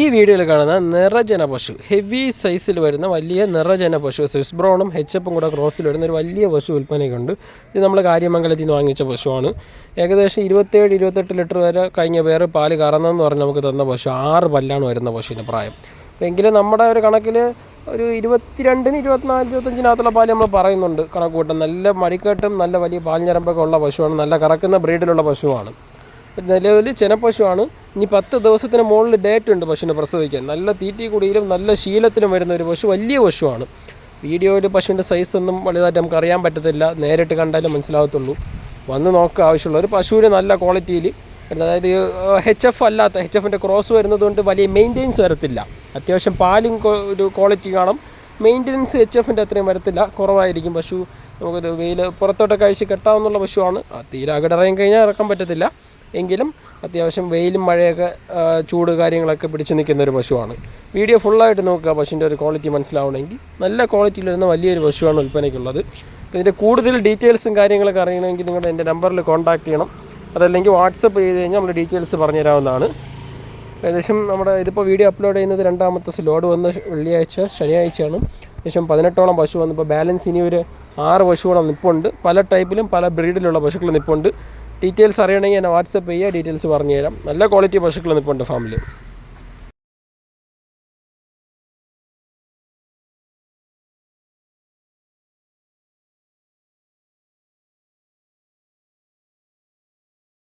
ഈ വീഡിയോയിൽ കാണുന്ന നിറജന പശു. ഹെവി സൈസിൽ വരുന്ന വലിയ നിറജന പശു. സ്വിസ് ബ്രൗണും ഹെച്ചപ്പും കൂടെ ക്രോസിൽ വരുന്ന ഒരു വലിയ പശു വിൽപ്പനയ്ക്കുണ്ട്. ഇത് നമ്മൾ കാര്യമംഗലത്തിൽ നിന്ന് വാങ്ങിച്ച പശുവാണ്. ഏകദേശം ഇരുപത്തേഴ് ഇരുപത്തെട്ട് ലിറ്റർ വരെ കഴിഞ്ഞ പേര് പാൽ കറന്നെന്ന് പറഞ്ഞ് നമുക്ക് തന്ന പശു. ആറ് പല്ലാണ് വരുന്ന പശുവിന്റെ പ്രായം. എങ്കിലും നമ്മുടെ ഒരു കണക്കിൽ ഒരു ഇരുപത്തിരണ്ടിന് ഇരുപത്തിനാല് ഇരുപത്തഞ്ചിനകത്തുള്ള പാൽ നമ്മൾ പറയുന്നുണ്ട്. കണക്ക് കൂട്ടം നല്ല മടിക്കെട്ടും നല്ല വലിയ പാൽ ഞരമ്പൊക്കെ ഉള്ള പശുവാണ്. നല്ല കറക്കുന്ന ബ്രീഡിലുള്ള പശുവാണ്. നിലവിൽ ചെനപ്പശുവാണ് ഇനി പത്ത് ദിവസത്തിന് മുകളിൽ ഡേറ്റ് ഉണ്ട് പശുവിനെ പ്രസവിക്കാൻ. നല്ല തീറ്റി കുടിയിലും നല്ല ശീലത്തിലും വരുന്ന ഒരു പശു വലിയ പശുവാണ്. വീഡിയോയിൽ പശുവിന്റെ സൈസ് ഒന്നും വലുതായിട്ട് നമുക്ക് അറിയാൻ പറ്റത്തില്ല. നേരിട്ട് കണ്ടാലും മനസ്സിലാകത്തുള്ളൂ വന്ന് നോക്കുക ആവശ്യമുള്ള ഒരു പശുവിന് നല്ല ക്വാളിറ്റിയിൽ അതായത് എച്ച് എഫ് അല്ലാത്ത എച്ച് എഫിന്റെ ക്രോസ് വരുന്നത് കൊണ്ട് വലിയ മെയിന്റെനൻസ് വരത്തില്ല. അത്യാവശ്യം പാലും ഒരു ക്വാളിറ്റി കാണും. മെയിന്റെനൻസ് എച്ച് എഫിന്റെ അത്രയും വരത്തില്ല. കുറവായിരിക്കും പശു. നമുക്കൊരു വെയിൽ പുറത്തോട്ടൊക്കെ അഴിച്ച് കെട്ടാവുന്നുള്ള പശുവാണ്. തീരെ അകടിറങ്ങി കഴിഞ്ഞാൽ ഇറക്കാൻ പറ്റത്തില്ല. എങ്കിലും അത്യാവശ്യം വെയിലും മഴയൊക്കെ ചൂട് കാര്യങ്ങളൊക്കെ പിടിച്ച് നിൽക്കുന്ന ഒരു പശുവാണ്. വീഡിയോ ഫുള്ളായിട്ട് നോക്കുക. പശുവിന്റെ ഒരു ക്വാളിറ്റി മനസ്സിലാവണമെങ്കിൽ നല്ല ക്വാളിറ്റിയിൽ വരുന്ന വലിയൊരു പശുവാണ് വിൽപ്പനയ്ക്കുള്ളത്. ഇതിന്റെ കൂടുതൽ ഡീറ്റെയിൽസും കാര്യങ്ങളൊക്കെ അറിയണമെങ്കിൽ നിങ്ങൾ എന്റെ നമ്പറിൽ കോൺടാക്ട് ചെയ്യണം. അതല്ലെങ്കിൽ വാട്സപ്പ് ചെയ്ത് കഴിഞ്ഞാൽ നമ്മൾ ഡീറ്റെയിൽസ് പറഞ്ഞു തരാവുന്നതാണ് ഏകദേശം നമ്മുടെ ഇതിപ്പോൾ വീഡിയോ അപ്ലോഡ് ചെയ്യുന്നത് രണ്ടാമത്തെ ലോഡ് വന്ന വെള്ളിയാഴ്ച ശനിയാഴ്ചയാണ്. ഏകദേശം പതിനെട്ടോളം പശു വന്നിപ്പോൾ ബാലൻസ് ഇനി ഒരു ആറ് പശുവോളം നിപ്പുണ്ട്. പല ടൈപ്പിലും പല ബ്രീഡിലുള്ള പശുക്കൾ നിപ്പുണ്ട്. ഡീറ്റെയിൽസ് അറിയണമെങ്കിൽ എന്നെ വാട്സപ്പ് ചെയ്യുക. ഡീറ്റെയിൽസ് പറഞ്ഞു തരാം നല്ല ക്വാളിറ്റി പശുക്കൾ നിൽപ്പുണ്ട് ഫാമിൽ